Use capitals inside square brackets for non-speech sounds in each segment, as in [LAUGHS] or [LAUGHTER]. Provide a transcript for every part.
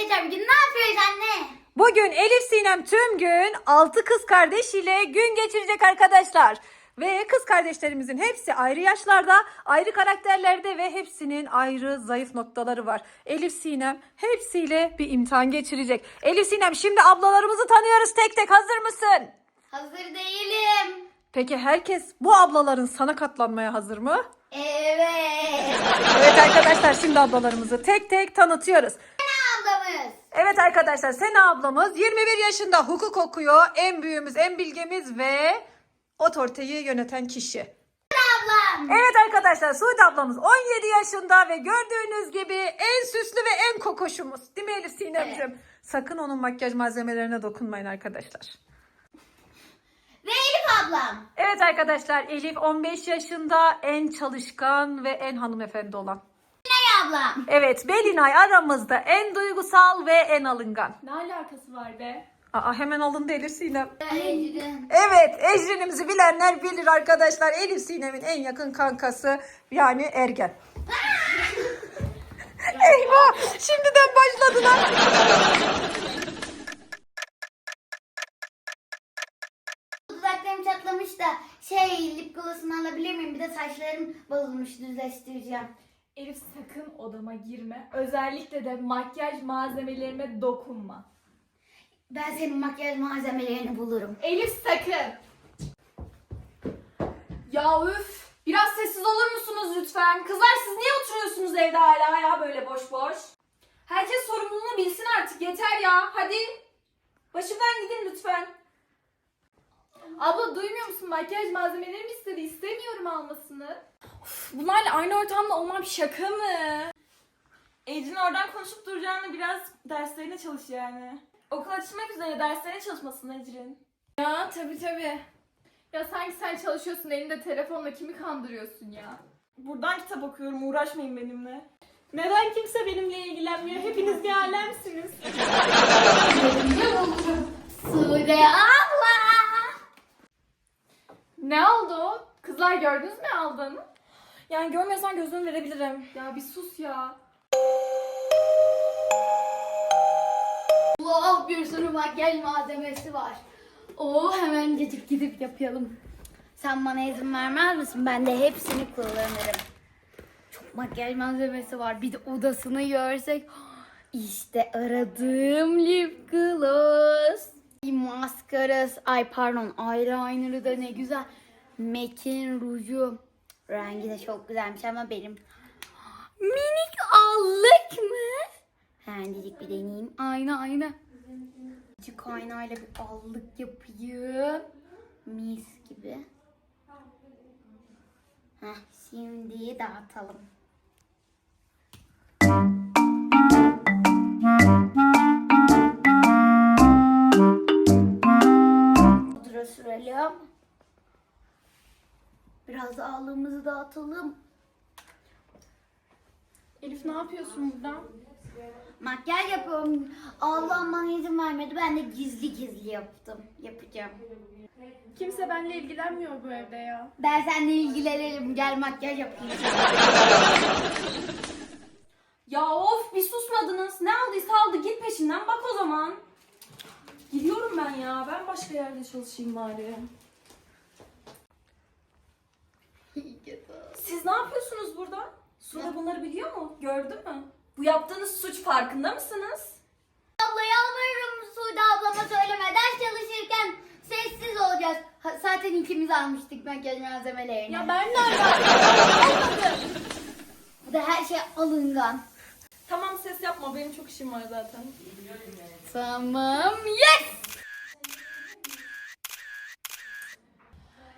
arkadaşlar bugün ne yapıyoruz anne? Bugün Elif Sinem tüm gün 6 kız kardeş ile gün geçirecek arkadaşlar. Ve kız kardeşlerimizin hepsi ayrı yaşlarda, ayrı karakterlerde ve hepsinin ayrı zayıf noktaları var. Elif Sinem hepsiyle bir imtihan geçirecek. Elif Sinem şimdi ablalarımızı tanıyoruz tek tek hazır mısın? Hazır değilim. Peki herkes bu ablaların sana katlanmaya hazır mı? Evet. Evet arkadaşlar şimdi ablalarımızı tek tek tanıtıyoruz. Ablamız. Evet arkadaşlar Sena ablamız 21 yaşında hukuk okuyor. En büyüğümüz, en bilgemiz ve otoriteyi yöneten kişi. Ablam. Evet arkadaşlar Suudi ablamız 17 yaşında ve gördüğünüz gibi en süslü ve en kokoşumuz. Değil mi Elif Sinemciğim? Sakın onun makyaj malzemelerine dokunmayın arkadaşlar. Ve Elif ablam. Evet arkadaşlar Elif 15 yaşında en çalışkan ve en hanımefendi olan. Ablam. Evet Belinay aramızda en duygusal ve en alıngan. Ne alakası var be? Aa hemen alındı Elif Sinem. Ecrin. Evet Ecrin'imizi bilenler bilir arkadaşlar. Elif Sinem'in en yakın kankası yani Ergen. [LAUGHS] Eyvah şimdiden başladılar. Dudaklarım çatlamış da şey lip gloss'unu alabilir miyim? Bir de saçlarım bozulmuş düzleştireceğim. Elif sakın odama girme. Özellikle de makyaj malzemelerime dokunma. Ben senin makyaj malzemelerini bulurum. Elif sakın. Ya üf. Biraz sessiz olur musunuz lütfen? Kızlar siz niye oturuyorsunuz evde hala ya böyle boş boş? Herkes sorumluluğunu bilsin artık yeter ya. Hadi. Başımdan gidin lütfen. Abla duymuyor musun? Makyaj malzemelerimi istedi. İstemiyorum almasını. Of, bunlarla aynı ortamda olmam şaka mı? Ecrin oradan konuşup duracağını biraz derslerine çalış yani. Okul açılmak üzere derslerine çalışmasın Ecrin. Ya tabii tabii. Ya sanki sen çalışıyorsun elinde telefonla kimi kandırıyorsun ya? Buradan kitap okuyorum uğraşmayın benimle. Neden kimse benimle ilgilenmiyor? Hepiniz bir alemsiniz. Sude abla. Ne oldu? Kızlar gördünüz mü aldığını? Yani görmüyorsan gözümü verebilirim. Ya bir sus ya. Oh bir sürü makyaj malzemesi var. Oo hemen gidip gidip yapalım. Sen bana izin vermez misin? Ben de hepsini kullanırım. Çok makyaj malzemesi var. Bir de odasını görsek. İşte aradığım lip gloss. Bir maskarası. Ay pardon eyeliner'ı da ne güzel. MAC'in ruju. Rengi de çok güzelmiş ama benim minik allık mı? Hemencik bir deneyeyim. Ayna ayna. Küçük aynayla bir allık yapayım. Mis gibi. Heh, şimdi dağıtalım. Pudra sürelim. Biraz da allığımızı dağıtalım. Elif ne yapıyorsun burada? Makyaj yapıyorum. Allah'ım bana izin vermedi. Ben de gizli gizli yaptım. Yapacağım. Kimse benimle ilgilenmiyor bu evde ya. Ben seninle ilgilenirim. Gel makyaj yapayım. Ya of bir susmadınız. Ne aldıysa aldı git peşinden bak o zaman. Gidiyorum ben ya. Ben başka yerde çalışayım bari. Siz ne yapıyorsunuz burada? Suda bunları biliyor mu? Gördü mü? Bu yaptığınız suç farkında mısınız? Abla yalvarırım Sude ablama söyleme. Ders çalışırken sessiz olacağız. Ha, zaten ikimiz almıştık makyaj malzemelerini. Ya ben nereden? Bu da her şey alıngan. Tamam ses yapma. Benim çok işim var zaten. Tamam. Yes!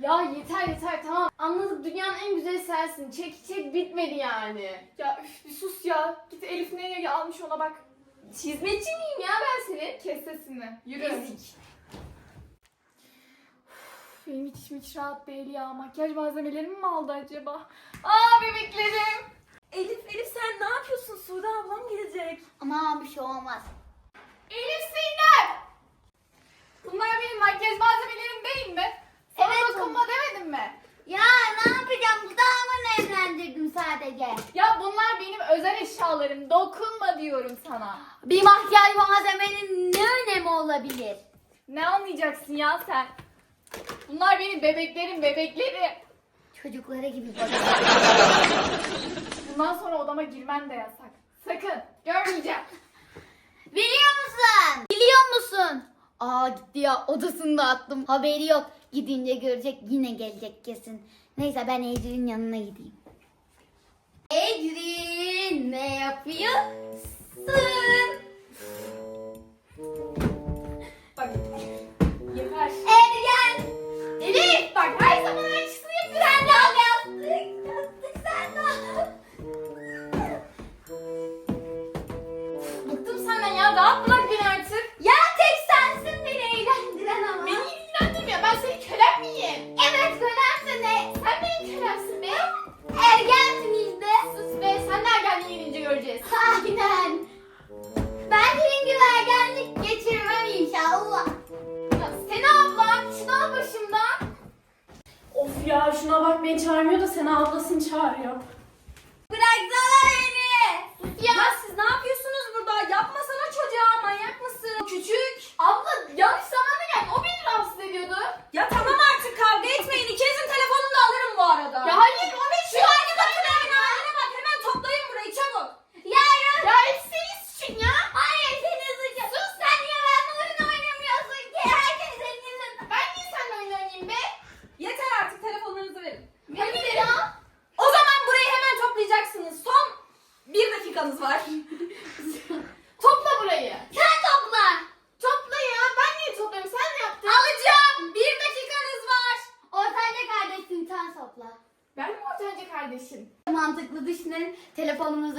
Ya yeter yeter tamam. Anladık dünyanın en güzeli sensin. Çek çek bitmedi yani. Ya üf bir sus ya. Git Elif neye almış ona bak. Çizmeci miyim ya ben seni? Kes sesini. Yürü. Üf, Benim hiç içim hiç rahat değil ya. Makyaj malzemelerimi mi aldı acaba? Aa bebeklerim. Elif Elif sen ne yapıyorsun? Sude ablam gelecek. Ama bir şey olmaz. Elif Sinem! Bunlar benim makyaj malzemelerim değil mi? Sana Evet, dokunma demedim mi? Ya ne yapacağım? Bu mı evlendirdim sadece. Ya bunlar benim özel eşyalarım. Dokunma diyorum sana. Bir makyaj malzemenin ne önemi olabilir? Ne anlayacaksın ya sen? Bunlar benim bebeklerim, bebekleri. Çocuklara gibi bak. Bundan sonra odama girmen de yasak. Sakın. Görmeyeceğim. Biliyor musun? Biliyor musun? Aa gitti ya odasını dağıttım. Haberi yok. Gidince görecek yine gelecek kesin. Neyse ben Ecrin'in yanına gideyim. Ecrin ne yapıyorsun? Bak. Yeter. Ergen. Elif bak her zaman çağırıyor. Bıraksana beni. Ya, siz ne yapıyorsunuz burada? Yapmasana çocuğa manyak mısın? Küçük. Abla yanlış zamanda geldi. O beni rahatsız ediyordu. Ya tamam artık kavga etmeyin. İkinizin telefonunu da alırım bu arada. Ya hayır o ne şu Hadi bakın evine haline bak hemen toplayın burayı çabuk. Yarın. Ya hepsi senin suçun ya. Hayır senin suçun. Sus sen niye benimle oyun oynamıyorsun ki? Herkes senin yüzünden. Ben niye seninle oyun oynayayım be? Yeter artık telefonlarınızı verin. Hadi ya. O zaman burayı hemen toplayacaksınız. Son bir dakikanız var. Topla burayı. Sen topla. Topla ya. Ben niye toplayayım? Sen ne yaptın? Alacağım. Bir dakikanız var. Ortanca kardeşim sen topla. Ben mi ortanca kardeşim? Mantıklı düşünün. Telefonumuz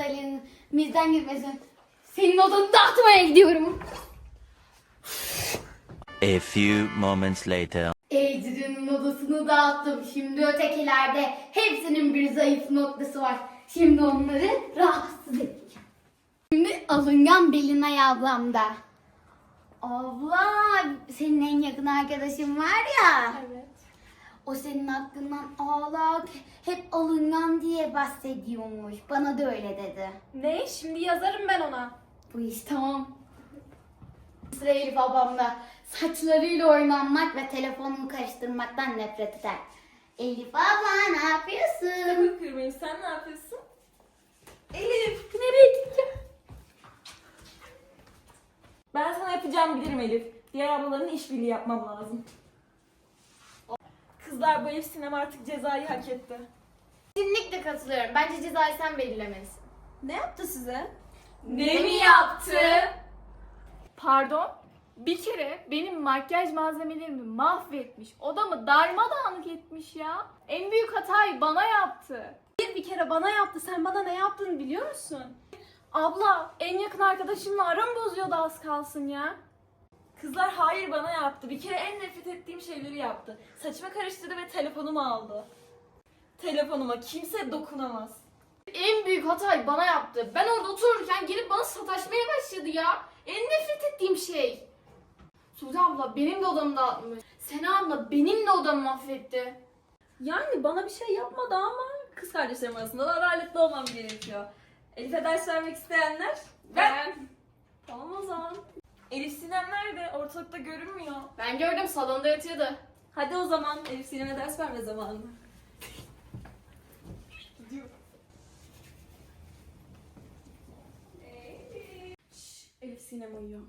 elimizden gitmesin. Senin odanı dağıtmaya gidiyorum. A few moments later. Ecrin'in odasını dağıttım. Şimdi ötekilerde hepsinin bir zayıf noktası var. Şimdi onları rahatsız edeceğim. Şimdi alıngan Belinay ablamda. Abla senin en yakın arkadaşın var ya. Evet. O senin hakkından ağlak hep alıngan diye bahsediyormuş. Bana da öyle dedi. Ne? Şimdi yazarım ben ona. Bu iş tamam. Sıra Elif ablamda. Saçlarıyla oynanmak ve telefonumu karıştırmaktan nefret eder. Elif abla ne yapıyorsun? Kırmayayım. Sen ne yapıyorsun? Elif nereye gideceğim? Ben sana yapacağımı bilirim Elif. Diğer ablaların işbirliği yapmam lazım. Kızlar bu Elif Sinem artık cezayı hak etti. Kesinlikle katılıyorum. Bence cezayı sen belirlemelisin. Ne yaptı size? Ne mi yaptı? Pardon? Bir kere benim makyaj malzemelerimi mahvetmiş. Odamı darmadağınık etmiş ya. En büyük hatayı bana yaptı. Bir, bir kere bana yaptı. Sen bana ne yaptığını biliyor musun? Abla en yakın arkadaşımla aram bozuyordu az kalsın ya. Kızlar hayır bana yaptı. Bir kere en nefret ettiğim şeyleri yaptı. Saçma karıştırdı ve telefonumu aldı. Telefonuma kimse dokunamaz. En büyük hatayı bana yaptı. Ben orada otururken gelip bana sataşmaya başladı ya. En nefret ettiğim şey. Sude abla benim de odamı dağıtmış. Sena abla benim de odamı mahvetti. Yani bana bir şey yapmadı ama kız kardeşlerim arasında da adaletli olmam gerekiyor. Elif'e ders vermek isteyenler Ben. Tamam o zaman. Elif Sinem nerede? Ortalıkta görünmüyor. Ben gördüm salonda yatıyordu. Hadi o zaman Elif Sinem'e ders verme zamanı. Elif Sinem uyuyor.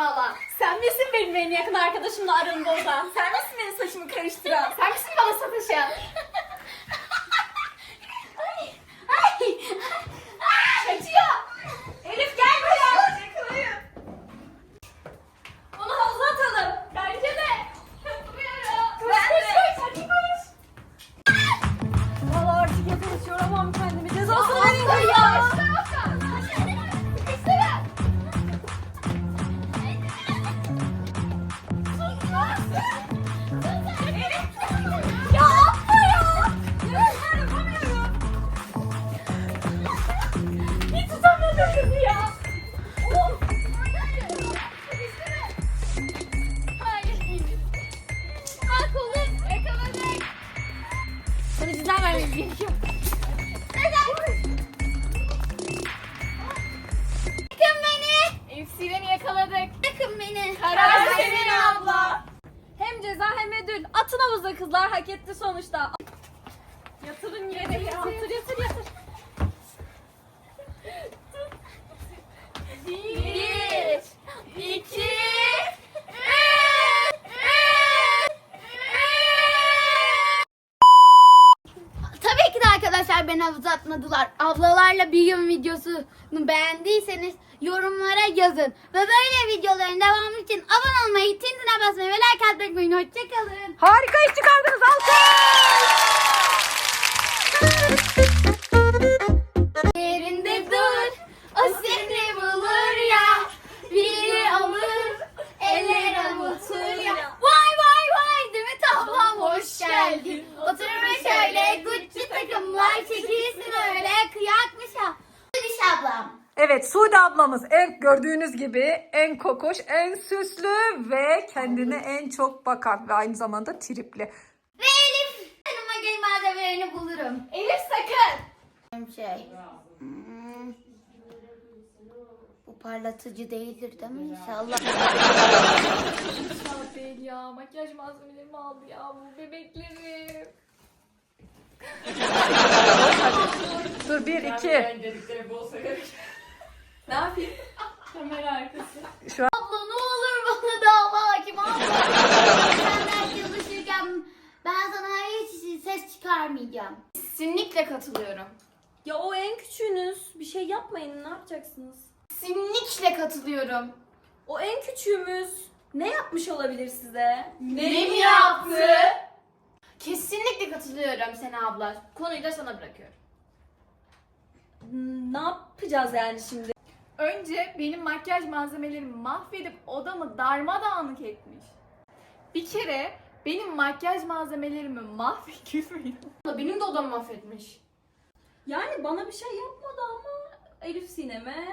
Alan? Sen misin benim en yakın arkadaşımla aranı bozan? Sen misin benim saçımı karıştıran? Sen misin bana sataşan? [LAUGHS] Atın havuza kızlar hak etti sonuçta. Yatırın yere yatır yatır yatır. Bir, iki, Tabii ki de arkadaşlar beni havuza atmadılar. Ablalarla bir gün videosunu beğendiyseniz yorumlara yazın. Ve böyle videoların devamı için abone olmayı, tintine basmayı ve like atmayı unutmayın. Hoşçakalın. Harika iş çıkardınız. Alkış. Takımlar çekilsin öyle. Kıyakmış ha. Diş ablam. Evet Sude ablamız en gördüğünüz gibi en kokoş, en süslü ve kendine en çok bakan ve aynı zamanda tripli. Ve Elif. Benim makyaj malzemelerini bulurum. Elif sakın. Şey. hmm, Bu parlatıcı değildir değil mi inşallah? İnşallah değil ya. Makyaj malzemelerimi aldı ya bu bebeklerim. Dur bir iki. Ne yapayım? Kamera arkası. Abla ne olur bana dava hakim abla. Senden çalışırken ben sana hiç ses çıkarmayacağım. Kesinlikle katılıyorum. Ya o en küçüğünüz. Bir şey yapmayın ne yapacaksınız? Kesinlikle katılıyorum. O en küçüğümüz. Ne yapmış olabilir size? Ne mi yaptı? Kesinlikle katılıyorum Sena abla. Konuyu da sana bırakıyorum. Hmm, Ne yapacağız yani şimdi? Önce benim makyaj malzemelerimi mahvedip odamı darmadağınık etmiş. Bir kere benim makyaj malzemelerimi mahvetmiş. [LAUGHS] Benim de odamı mahvetmiş. Yani bana bir şey yapmadı ama Elif Sinem'e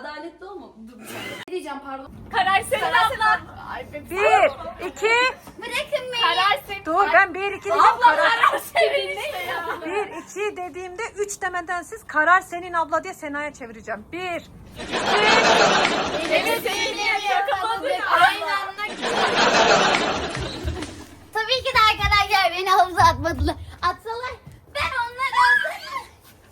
adaletli olmadı. Dur bir saniye. Ne diyeceğim pardon. Karar senin abla. Ay be- Bir, iki, Bırakın beni. Karar senin. dur ben bir iki diyeceğim. Abla Karar. karar senin işte ya. Bir, iki dediğimde üç demeden siz karar senin abla diye Sena'ya çevireceğim. Bir, Evet seni yakaladık. Aynen. Tabii ki de arkadaşlar beni havuza atmadılar. Atsalar ben onları alsaydım.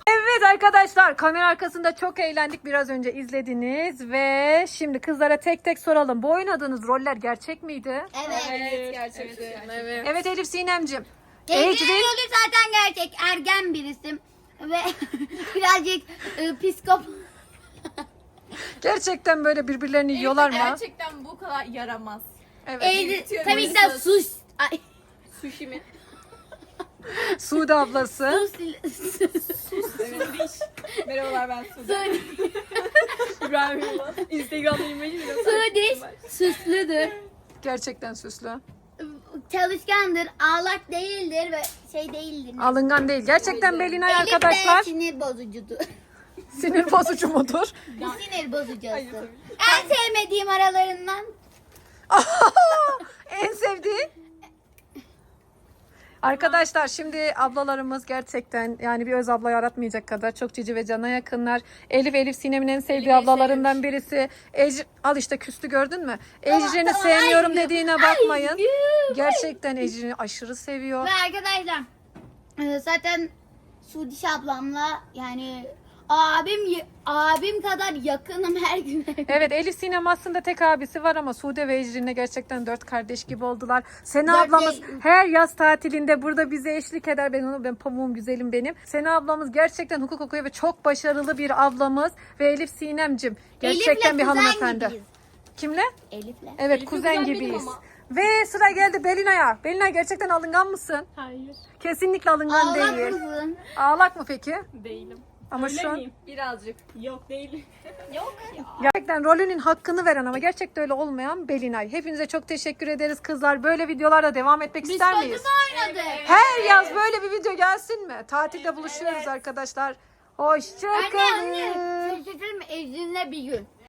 Evet arkadaşlar kamera arkasında çok eğlendik biraz önce izlediniz ve şimdi kızlara tek tek soralım. Bu oynadığınız roller gerçek miydi? Evet. Evet gerçekten. Evet. Evet Elif Sinemcim. Ecrin Ecrin Yolu zaten gerçek ergen birisim. Ve [LAUGHS] birazcık e, psikop. gerçekten böyle birbirlerini yiyorlar mı? Gerçekten bu kadar yaramaz. Evet. Ecrin, tabii ki de sus. Ay, Sushi mi? [LAUGHS] Sude ablası. sus. [LAUGHS] Merhabalar ben Sude. [LAUGHS] İbrahim Yılmaz. Instagram'da 25 milyon Sudiş süslüdür. Gerçekten süslü. Çalışkandır, ağlak değildir ve şey değildir. Alıngan değil. Gerçekten Belinay Elif de arkadaşlar sinir bozucudur. sinir bozucu mudur? sinir bozucusu. En sevmediğim aralarından en sevdiğin? Arkadaşlar şimdi ablalarımız gerçekten yani bir öz abla yaratmayacak kadar çok cici ve cana yakınlar. Elif Elif Sinem'in en sevdiği ablalarından birisi. Ec al işte küstü gördün mü? Ecrin'i tamam, sevmiyorum ay, dediğine bakmayın. Gerçekten Ecrin'i aşırı seviyor. Ve arkadaşlar e, zaten Sudiş ablamla yani abim abim kadar yakınım her gün. Evet Elif Sinem aslında tek abisi var ama Sude ve Ecrin'le gerçekten dört kardeş gibi oldular. Sena Dört ablamız değil. her yaz tatilinde burada bize eşlik eder. Ben onu ben pamuğum güzelim benim. Sena ablamız gerçekten hukuk okuyor ve çok başarılı bir ablamız. Ve Elif Sinemcim gerçekten Elif'le bir kuzen hanımefendi. gibiyiz. Kimle? Elif'le. Evet kuzen kuzen benim gibiyiz. ama. Ve sıra geldi Belinay'a. Belinay gerçekten alıngan mısın? Hayır. Kesinlikle alıngan Ağlak değil. mısın? Ağlak mı peki? Değilim. Ama şu an Birazcık. Yok değilim. [LAUGHS] Yok ya. Gerçekten rolünün hakkını veren ama gerçekten öyle olmayan Belinay. Hepinize çok teşekkür ederiz kızlar. Böyle videolarda devam etmek ister miyiz? Oynadık. Her yaz böyle bir video gelsin mi? Tatilde buluşuyoruz arkadaşlar. Hoşçakalın. Anne anne. Mi? Ecrin'le bir gün.